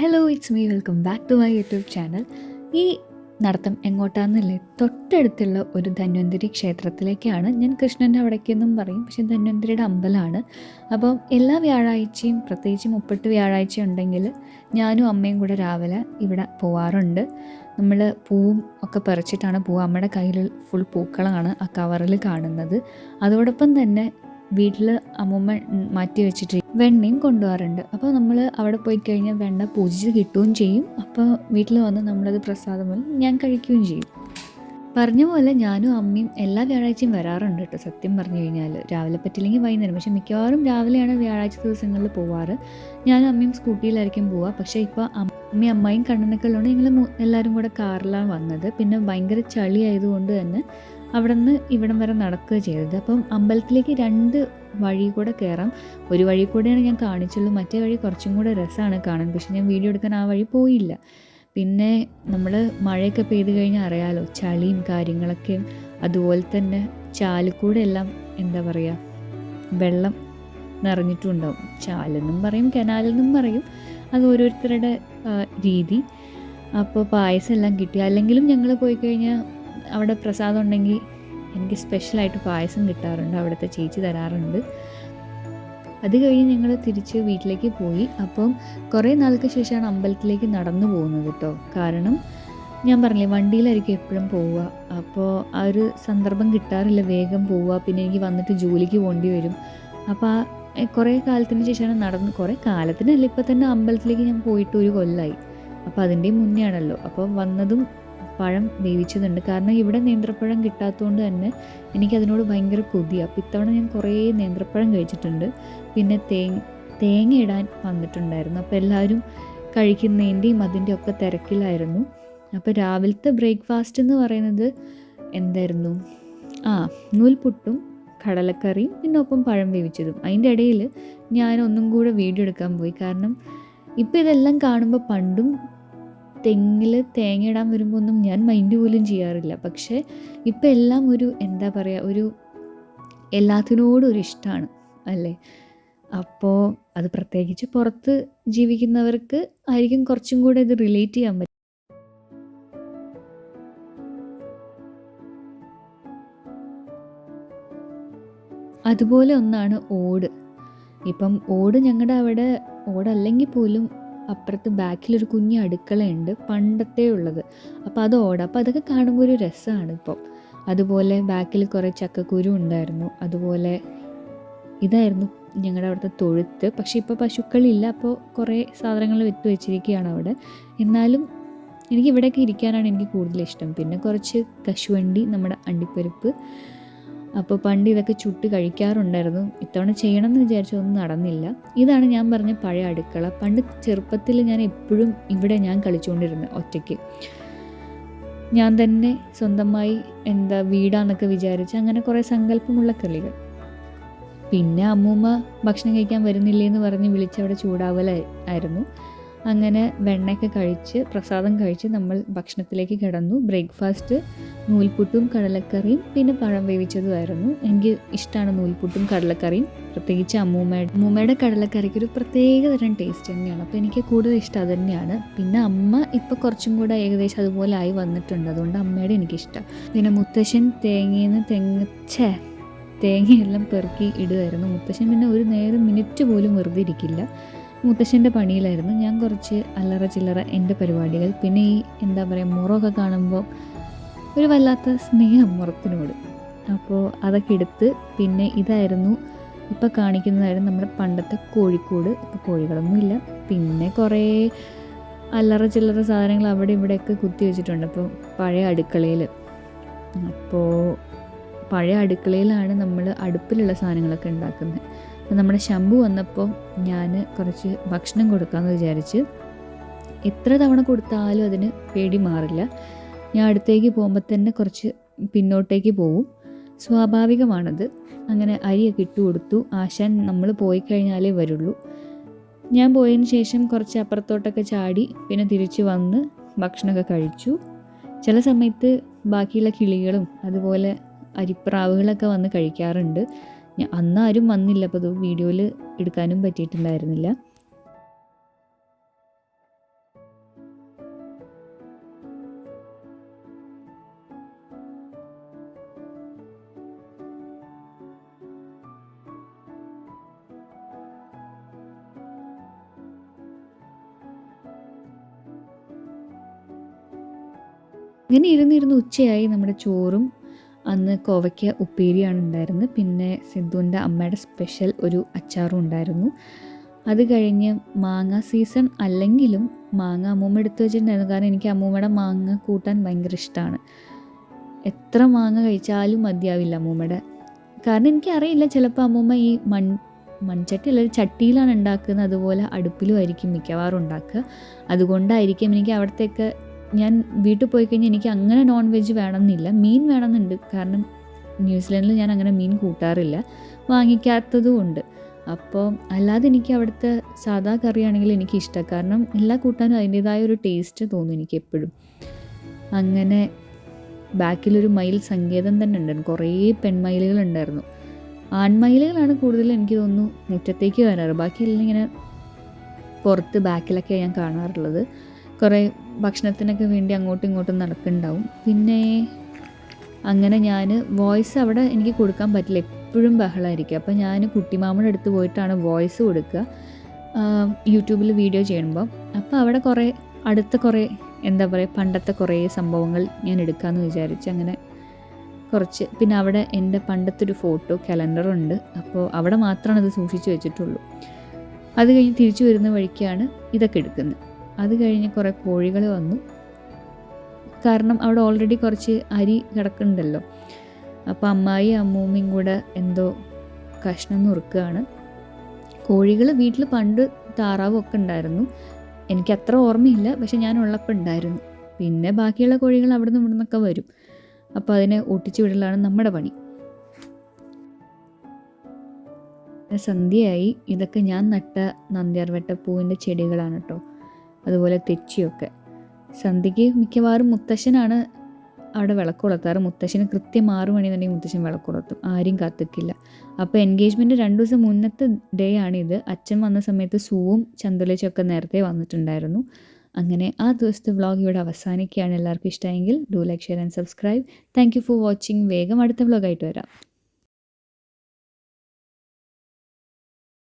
Hello it's me welcome back to my YouTube channel ഈ നടത്തം എങ്ങോട്ടാണെന്നല്ലേ തൊട്ടടുത്തുള്ള ഒരു ധന്വന്തിരി ക്ഷേത്രത്തിലേക്കാണ്. ഞാൻ കൃഷ്ണന്റെ അവിടേക്കെന്നും പറയും. പക്ഷേ ധന്വന്തിരിയുടെ അമ്പലമാണ്. അപ്പം എല്ലാ വ്യാഴാഴ്ചയും പ്രത്യേകിച്ച് മുപ്പട്ട് വ്യാഴാഴ്ച ഉണ്ടെങ്കിൽ ഞാനും അമ്മയും കൂടെ രാവിലെ ഇവിടെ പോവാറുണ്ട്. നമ്മൾ പൂവും ഒക്കെ പറിച്ചിട്ടാണ് പോവുക അമ്മയുടെ കയ്യിൽ ഫുൾ പൂക്കളാണ് ആ കവറിൽ കാണുന്നത്. അതോടൊപ്പം തന്നെ വീട്ടിൽ അമ്മൂമ്മ മാറ്റി വെച്ചിട്ട് വെണ്ണയും കൊണ്ടുപോകാറുണ്ട്. അപ്പോൾ നമ്മൾ അവിടെ പോയി കഴിഞ്ഞാൽ വെണ്ണ പൂജിച്ച് കിട്ടുകയും ചെയ്യും. അപ്പോൾ വീട്ടിൽ വന്ന് നമ്മളത് പ്രസാദം പോലെ ഞാൻ കഴിക്കുകയും ചെയ്യും. പറഞ്ഞ പോലെ ഞാനും അമ്മയും എല്ലാ വ്യാഴാഴ്ചയും വരാറുണ്ട് കേട്ടോ. സത്യം പറഞ്ഞു കഴിഞ്ഞാൽ രാവിലെ പറ്റില്ലെങ്കിൽ വൈകുന്നേരം. പക്ഷേ മിക്കവാറും രാവിലെയാണ് വ്യാഴാഴ്ച ദിവസങ്ങളിൽ പോവാറ്. ഞാനും അമ്മയും സ്കൂട്ടിയിലായിരിക്കും പോവുക. പക്ഷേ ഇപ്പോൾ അമ്മയും അമ്മായും കണ്ണനൊക്കെ ഞങ്ങൾ എല്ലാവരും കൂടെ കാറിലാണ് വന്നത്. പിന്നെ ഭയങ്കര ചളി ആയതുകൊണ്ട് തന്നെ അവിടെ നിന്ന് ഇവിടം വരെ നടക്കുക ചെയ്തത്. അപ്പം അമ്പലത്തിലേക്ക് രണ്ട് വഴി കൂടെ കയറാം. ഒരു വഴി കൂടെയാണ് ഞാൻ കാണിച്ചുള്ളൂ. മറ്റേ വഴി കുറച്ചും കൂടെ രസമാണ് കാണാൻ. പക്ഷെ ഞാൻ വീഡിയോ എടുക്കാൻ ആ വഴി പോയില്ല. പിന്നെ നമ്മൾ മഴയൊക്കെ പെയ്ത് കഴിഞ്ഞാൽ അറിയാലോ ചളിയും കാര്യങ്ങളൊക്കെയും. അതുപോലെ തന്നെ ചാലുകൂടെ എല്ലാം എന്താ പറയുക വെള്ളം നിറഞ്ഞിട്ടുണ്ടാവും. ചാലെന്നും പറയും കനാലെന്നും പറയും. അത് ഓരോരുത്തരുടെ രീതി. അപ്പോൾ പായസം എല്ലാം കിട്ടി. അല്ലെങ്കിലും ഞങ്ങൾ പോയി കഴിഞ്ഞാൽ അവിടെ പ്രസാദം ഉണ്ടെങ്കിൽ എനിക്ക് സ്പെഷ്യലായിട്ട് പായസം കിട്ടാറുണ്ട് അവിടുത്തെ ചേച്ചി തരാറുണ്ട്. അത് കഴിഞ്ഞ് ഞങ്ങൾ തിരിച്ച് വീട്ടിലേക്ക് പോയി. അപ്പം കുറേ നാൾക്ക് ശേഷമാണ് അമ്പലത്തിലേക്ക് നടന്നു പോകുന്നത് കേട്ടോ. കാരണം ഞാൻ പറഞ്ഞില്ലേ വണ്ടിയിലായിരിക്കും എപ്പോഴും പോവുക. അപ്പോൾ ആ ഒരു സന്ദർഭം കിട്ടാറില്ല വേഗം പോവുക. പിന്നെ എനിക്ക് വന്നിട്ട് ജോലിക്ക് പോകേണ്ടി വരും. അപ്പോൾ ആ കുറേ കാലത്തിന് ശേഷമാണ് നടന്ന് കുറേ കാലത്തിനല്ല ഇപ്പോൾ തന്നെ അമ്പലത്തിലേക്ക് ഞാൻ പോയിട്ട് ഒരു കൊല്ലമായി അപ്പോൾ അതിന്റെ മുന്നേ ആണല്ലോ അപ്പോൾ വന്നതും പഴം വേവിച്ചതുണ്ട്. കാരണം ഇവിടെ നേന്ത്രപ്പഴം കിട്ടാത്തതുകൊണ്ട് തന്നെ എനിക്കതിനോട് ഭയങ്കര കൊതിയാണ് അപ്പോൾ ഇത്തവണ ഞാൻ കുറേ നേന്ത്രപ്പഴം കഴിച്ചിട്ടുണ്ട്. പിന്നെ തേങ്ങ തേങ്ങ ഇടാൻ വന്നിട്ടുണ്ടായിരുന്നു. അപ്പോൾ എല്ലാവരും കഴിക്കുന്നതിന്റെയും അതിന്റെ ഒക്കെ തിരക്കിലായിരുന്നു. അപ്പോൾ രാവിലത്തെ ബ്രേക്ക്ഫാസ്റ്റ് എന്ന് പറയുന്നത് എന്തായിരുന്നു? ആ നൂൽപുട്ടും കടലക്കറിയും പിന്നെ ഒപ്പം പഴം വേവിച്ചതും. അതിന്റെ ഇടയിൽ ഞാൻ ഒന്നും കൂടെ വീഡിയോ എടുക്കാൻ പോയി. കാരണം ഇപ്പോൾ ഇതെല്ലാം കാണുമ്പോൾ പണ്ടും തെങ്ങിൽ തേങ്ങ ഇടാൻ വരുമ്പോൾ ഒന്നും ഞാൻ മൈൻഡ് പോലും ചെയ്യാറില്ല. പക്ഷേ ഇപ്പം എല്ലാം ഒരു എന്താ പറയുക ഒരു എല്ലാത്തിനോടും ഒരു ഇഷ്ടമാണ് അല്ലേ? അപ്പോൾ അത് പ്രത്യേകിച്ച് പുറത്ത് ജീവിക്കുന്നവർക്ക് ആയിരിക്കും കുറച്ചും കൂടെ ഇത് റിലേറ്റ് ചെയ്യാൻ പറ്റും അതുപോലെ ഒന്നാണ് ഓട്. ഇപ്പം ഓട് ഞങ്ങളുടെ അവിടെ ഓടല്ലെങ്കിൽ പോലും അപ്പുറത്ത് ബാക്കിലൊരു കുഞ്ഞ് അടുക്കളയുണ്ട് പണ്ടത്തേ ഉള്ളത്. അപ്പോൾ അത് ഓട. അപ്പോൾ അതൊക്കെ കാണുമ്പോൾ ഒരു രസമാണ് ഇപ്പം. അതുപോലെ ബാക്കിൽ കുറേ ചക്കക്കുരു ഉണ്ടായിരുന്നു. അതുപോലെ ഇതായിരുന്നു ഞങ്ങളുടെ അവിടുത്തെ തൊഴുത്ത്. പക്ഷേ ഇപ്പോൾ പശുക്കളില്ല. അപ്പോൾ കുറേ സാധനങ്ങൾ വിറ്റ് വെച്ചിരിക്കുകയാണ് അവിടെ. എന്നാലും എനിക്ക് ഇവിടെയൊക്കെ ഇരിക്കാനാണ് എനിക്ക് കൂടുതൽ ഇഷ്ടം. പിന്നെ കുറച്ച് കശുവണ്ടി നമ്മുടെ അണ്ടിപ്പരിപ്പ് അപ്പോൾ പണ്ട് ഇതൊക്കെ ചുട്ട് കഴിക്കാറുണ്ടായിരുന്നു. ഇത്തവണ ചെയ്യണം എന്ന് വിചാരിച്ചൊന്നും നടന്നില്ല. ഇതാണ് ഞാൻ പറഞ്ഞ പഴയ അടുക്കള. പണ്ട് ചെറുപ്പത്തിൽ ഞാൻ എപ്പോഴും ഇവിടെ ഞാൻ കളിച്ചുകൊണ്ടിരുന്നത് ഒറ്റയ്ക്ക്. ഞാൻ തന്നെ സ്വന്തമായി എന്താ വീടാന്നൊക്കെ വിചാരിച്ച് അങ്ങനെ കുറേ സങ്കല്പമുള്ള കളികൾ. പിന്നെ അമ്മൂമ്മ ഭക്ഷണം കഴിക്കാൻ വരുന്നില്ലേ എന്ന് പറഞ്ഞ് വിളിച്ചവിടെ ചൂടാവലായിരുന്നു അങ്ങനെ വെണ്ണയൊക്കെ കഴിച്ച് പ്രസാദം കഴിച്ച് നമ്മൾ ഭക്ഷണത്തിലേക്ക് കിടന്നു. ബ്രേക്ക്ഫാസ്റ്റ് നൂൽപുട്ടും കടലക്കറിയും പിന്നെ പഴം വേവിച്ചതുമായിരുന്നു. എനിക്ക് ഇഷ്ടമാണ് നൂൽപുട്ടും കടലക്കറിയും. പ്രത്യേകിച്ച് അമ്മൂമ്മയുടെ അമ്മൂമ്മയുടെ കടലക്കറിക്ക് ഒരു പ്രത്യേക തരം ടേസ്റ്റ് തന്നെയാണ്. അപ്പോൾ എനിക്ക് കൂടുതൽ ഇഷ്ടം അത് തന്നെയാണ്. പിന്നെ അമ്മ ഇപ്പോൾ കുറച്ചും കൂടെ ഏകദേശം അതുപോലെ ആയി വന്നിട്ടുണ്ട്. അതുകൊണ്ട് അമ്മയുടെ എനിക്കിഷ്ടം. പിന്നെ മുത്തശ്ശൻ തേങ്ങയിൽ നിന്ന് തെങ്ങ് തേങ്ങയെല്ലാം പെറുക്കി ഇടുമായിരുന്നു. മുത്തശ്ശൻ പിന്നെ ഒരു നേരം മിനിറ്റ് പോലും വെറുതെ ഇരിക്കില്ല. മുത്തശ്ശന്റെ പണിയിലായിരുന്നു. ഞാൻ കുറച്ച് അല്ലറ ചില്ലറ എന്റെ പരിപാടികൾ പിന്നെ ഈ എന്താ പറയുക മുറമൊക്കെ കാണുമ്പോൾ ഒരു വല്ലാത്ത സ്നേഹം മുറത്തിനോട്. അപ്പോൾ അതൊക്കെ എടുത്ത് പിന്നെ ഇതായിരുന്നു ഇപ്പോൾ കാണിക്കുന്നതായിരുന്നു നമ്മുടെ പണ്ടത്തെ കോഴിക്കോട്. ഇപ്പോൾ കോഴികളൊന്നുമില്ല. പിന്നെ കുറേ അല്ലറ ചില്ലറ സാധനങ്ങൾ അവിടെ ഇവിടെയൊക്കെ കുത്തി വെച്ചിട്ടുണ്ട്. അപ്പോൾ പഴയ അടുക്കളയിൽ അപ്പോൾ പഴയ അടുക്കളയിലാണ് നമ്മൾ അടുപ്പിലുള്ള സാധനങ്ങളൊക്കെ ഉണ്ടാക്കുന്നത്. നമ്മുടെ ശംഭു വന്നപ്പോൾ ഞാൻ കുറച്ച് ഭക്ഷണം കൊടുക്കാമെന്ന് വിചാരിച്ച് എത്ര തവണ കൊടുത്താലും അതിന് പേടി മാറില്ല. ഞാൻ അടുത്തേക്ക് പോകുമ്പോൾ തന്നെ കുറച്ച് പിന്നോട്ടേക്ക് പോവും. സ്വാഭാവികമാണത്. അങ്ങനെ അരിയൊക്കെ ഇട്ട് കൊടുത്തു. ആശാൻ നമ്മൾ പോയി കഴിഞ്ഞാലേ വരുള്ളൂ. ഞാൻ പോയതിന് ശേഷം കുറച്ച് അപ്പുറത്തോട്ടൊക്കെ ചാടി പിന്നെ തിരിച്ച് വന്ന് ഭക്ഷണമൊക്കെ കഴിച്ചു. ചില സമയത്ത് ബാക്കിയുള്ള കിളികളും അതുപോലെ അരിപ്രാവുകളൊക്കെ വന്ന് കഴിക്കാറുണ്ട്. അന്ന് ആരും വന്നില്ല അപ്പോൾ അത് വീഡിയോയിൽ എടുക്കാനും പറ്റിയിട്ടുണ്ടായിരുന്നില്ല. ഇങ്ങനെ ഇരുന്നിരുന്ന് ഉച്ചയായി നമ്മുടെ ചോറും അന്ന് കോവയ്ക്ക ഉപ്പേരിയാണ് ഉണ്ടായിരുന്നത്. പിന്നെ സിദ്ധുവിന്റെ അമ്മയുടെ സ്പെഷ്യൽ ഒരു അച്ചാറും ഉണ്ടായിരുന്നു. അത് കഴിഞ്ഞ് മാങ്ങ സീസൺ അല്ലെങ്കിലും മാങ്ങ അമ്മൂമ്മ എടുത്തു വെച്ചിട്ടുണ്ടായിരുന്നു. കാരണം എനിക്ക് അമ്മൂമ്മയുടെ മാങ്ങ കൂട്ടാൻ ഭയങ്കര ഇഷ്ടമാണ്. എത്ര മാങ്ങ കഴിച്ചാലും മതിയാവില്ല അമ്മൂമ്മയുടെ. കാരണം എനിക്കറിയില്ല ചിലപ്പോൾ അമ്മൂമ്മ ഈ മൺ മൺചട്ടി അല്ലെങ്കിൽ ചട്ടിയിലാണ് ഉണ്ടാക്കുന്നത്. അതുപോലെ അടുപ്പിലും ആയിരിക്കും മിക്കവാറും ഉണ്ടാക്കുക. അതുകൊണ്ടായിരിക്കും എനിക്ക് അവിടത്തേക്ക് ഞാൻ വീട്ടിൽ പോയി കഴിഞ്ഞാൽ എനിക്ക് അങ്ങനെ നോൺ വെജ് വേണമെന്നില്ല. മീൻ വേണമെന്നുണ്ട്. കാരണം ന്യൂസിലൻഡിൽ ഞാൻ അങ്ങനെ മീൻ കൂട്ടാറില്ല. വാങ്ങിക്കാത്തതും ഉണ്ട്. അപ്പോൾ അല്ലാതെ എനിക്ക് അവിടുത്തെ സാധാ കറിയാണെങ്കിൽ എനിക്ക് ഇഷ്ടം. കാരണം എല്ലാ കൂട്ടാനും അതിന്റേതായ ഒരു ടേസ്റ്റ് തോന്നും എനിക്ക് എപ്പോഴും. അങ്ങനെ ബാക്കിലൊരു മയിൽ സങ്കേതം തന്നെ ഉണ്ടായിരുന്നു. കുറേ പെൺമയിലുകൾ ഉണ്ടായിരുന്നു. ആൺമയിലുകളാണ് കൂടുതൽ എനിക്ക് തോന്നുന്നു മുറ്റത്തേക്ക് വരാറ്. ബാക്കിയെല്ലാം ഇങ്ങനെ പുറത്ത് ബാക്കിലൊക്കെ ഞാൻ കാണാറുള്ളത്. കുറേ ഭക്ഷണത്തിനൊക്കെ വേണ്ടി അങ്ങോട്ടും ഇങ്ങോട്ടും നടക്കുന്നുണ്ടാവും. പിന്നെ അങ്ങനെ ഞാൻ വോയിസ് അവിടെ എനിക്ക് കൊടുക്കാൻ പറ്റില്ല. എപ്പോഴും ബഹളമായിരിക്കും അപ്പോൾ ഞാൻ കുട്ടിമാമയുടെ അടുത്ത് പോയിട്ടാണ് വോയിസ് കൊടുക്കുക. യൂട്യൂബിൽ വീഡിയോ ചെയ്യുമ്പോൾ. അപ്പോൾ അവിടെ കുറേ അടുത്ത കുറേ എന്താ പറയുക പണ്ടത്തെ കുറേ സംഭവങ്ങൾ ഞാൻ എടുക്കാമെന്ന് വിചാരിച്ച് അങ്ങനെ കുറച്ച്. പിന്നെ അവിടെ എന്റെ പണ്ടത്തെ ഒരു ഫോട്ടോ കലണ്ടറുണ്ട് അപ്പോൾ അവിടെ മാത്രമാണ് അത് സൂക്ഷിച്ച് വെച്ചിട്ടുള്ളൂ. അത് കഴിഞ്ഞ് തിരിച്ചു വരുന്ന വഴിക്കാണ് ഇതൊക്കെ എടുക്കുന്നത്. അത് കഴിഞ്ഞ് കുറേ കോഴികൾ വന്നു. കാരണം അവിടെ ഓൾറെഡി കുറച്ച് അരി കിടക്കുന്നുണ്ടല്ലോ. അപ്പോൾ അമ്മായി അമ്മൂമ്മയും കൂടെ എന്തോ കഷ്ണം നുറുക്കുകയാണ്. കോഴികൾ വീട്ടിൽ പണ്ട് താറാവും ഒക്കെ ഉണ്ടായിരുന്നു. എനിക്ക് അത്ര ഓർമ്മയില്ല പക്ഷെ ഞാൻ ഉള്ളപ്പോൾ ഉണ്ടായിരുന്നു. പിന്നെ ബാക്കിയുള്ള കോഴികൾ അവിടെ നിന്ന് ഇവിടെ നിന്നൊക്കെ വരും. അപ്പോൾ അതിനെ ഒട്ടിച്ചു വിടലാണ് നമ്മുടെ പണി. സന്ധ്യയായി. ഇതൊക്കെ ഞാൻ നട്ട നന്ദ്യാർവട്ടപ്പൂവിന്റെ ചെടികളാണ് കേട്ടോ. അതുപോലെ തെച്ചിയൊക്കെ. സന്ധ്യയ്ക്ക് മിക്കവാറും മുത്തശ്ശനാണ് അവിടെ വിളക്ക് കൊളുത്താറ് മുത്തശ്ശന് കൃത്യം ആറു മണി തന്നെ മുത്തശ്ശൻ വിളക്ക് കൊളുത്തും ആരും കാത്തിക്കില്ല. അപ്പോൾ എൻഗേജ്മെന്റ് രണ്ട് ദിവസം മുന്നത്തെ ഡേ ആണിത്. അച്ഛൻ വന്ന സമയത്ത് സൂവും ചന്തുലേച്ചൊക്കെ നേരത്തെ വന്നിട്ടുണ്ടായിരുന്നു. അങ്ങനെ ആ ദിവസത്തെ വ്ളോഗ് ഇവിടെ അവസാനിക്കുകയാണ്. എല്ലാവർക്കും ഇഷ്ടമെങ്കിൽ do like share and subscribe thank you for watching വേഗം അടുത്ത വ്ളോഗായിട്ട് വരാം.